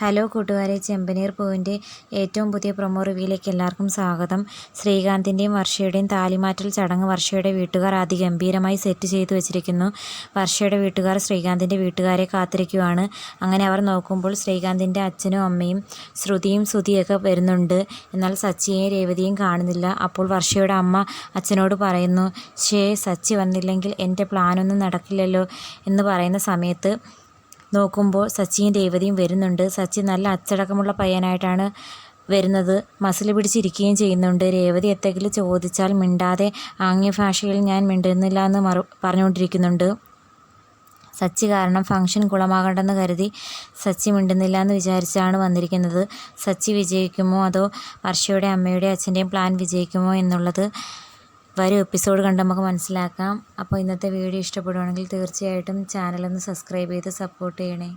Hello കൂട്ടുകാരെ ചെമ്പനീർ പൂവിന്റെ ഏറ്റവും പുതിയ പ്രൊമോ റിവ്യൂയിലേക്ക് എല്ലാവർക്കും സ്വാഗതം. ശ്രീകാന്തിന്റെയും വർഷയുടെയും താലിമാറ്റൽ ചടങ്ങ് വർഷയുടെ വീട്ടുകാർ അതിഗംഭീരമായി സെറ്റ് ചെയ്തു വെച്ചിരിക്കുന്നു. വർഷയുടെ വീട്ടുകാർ ശ്രീകാന്തിന്റെ വീട്ടുകാരെ കാത്തിരിക്കുവാണ്. അങ്ങനെ അവർ നോക്കുമ്പോൾ ശ്രീകാന്തിന്റെ അച്ഛനും അമ്മയും ശ്രുതിയും ശ്രുതിയൊക്കെ വരുന്നുണ്ട്. എന്നാൽ സച്ചിയെയും രേവതിയും കാണുന്നില്ല. അപ്പോൾ വർഷയുടെ അമ്മ അച്ഛനോട് പറയുന്നു ഷേ സച്ചി വന്നില്ലെങ്കിൽ എന്റെ പ്ലാനൊന്നും നടക്കില്ലല്ലോ എന്ന് പറയുന്ന സമയത്ത് നോക്കുമ്പോൾ സച്ചിയും രേവതിയും വരുന്നുണ്ട്. സച്ചി നല്ല അച്ചടക്കമുള്ള പയ്യനായിട്ടാണ് വരുന്നത്. മസിൽ പിടിച്ചിരിക്കുകയും ചെയ്യുന്നുണ്ട്. രേവതി എന്തെങ്കിലും ചോദിച്ചാൽ മിണ്ടാതെ ആംഗ്യ ഭാഷയിൽ ഞാൻ മിണ്ടുന്നില്ല എന്ന് മറു പറഞ്ഞുകൊണ്ടിരിക്കുന്നുണ്ട്. സച്ചി കാരണം ഫംഗ്ഷൻ കുളമാകണ്ടെന്ന് കരുതി സച്ചി മിണ്ടുന്നില്ല എന്ന് വിചാരിച്ചാണ് വന്നിരിക്കുന്നത്. സച്ചി വിജയിക്കുമോ അതോ വർഷയുടെ അമ്മയുടെ അച്ഛന്റെയും പ്ലാൻ വിജയിക്കുമോ എന്നുള്ളത് വരും എപ്പിസോഡ് കണ്ട് നമുക്ക് മനസ്സിലാക്കാം. അപ്പോൾ ഇന്നത്തെ വീഡിയോ ഇഷ്ടപ്പെടുവാണെങ്കിൽ തീർച്ചയായിട്ടും ചാനലൊന്ന് സബ്സ്ക്രൈബ് ചെയ്ത് സപ്പോർട്ട് ചെയ്യണേ.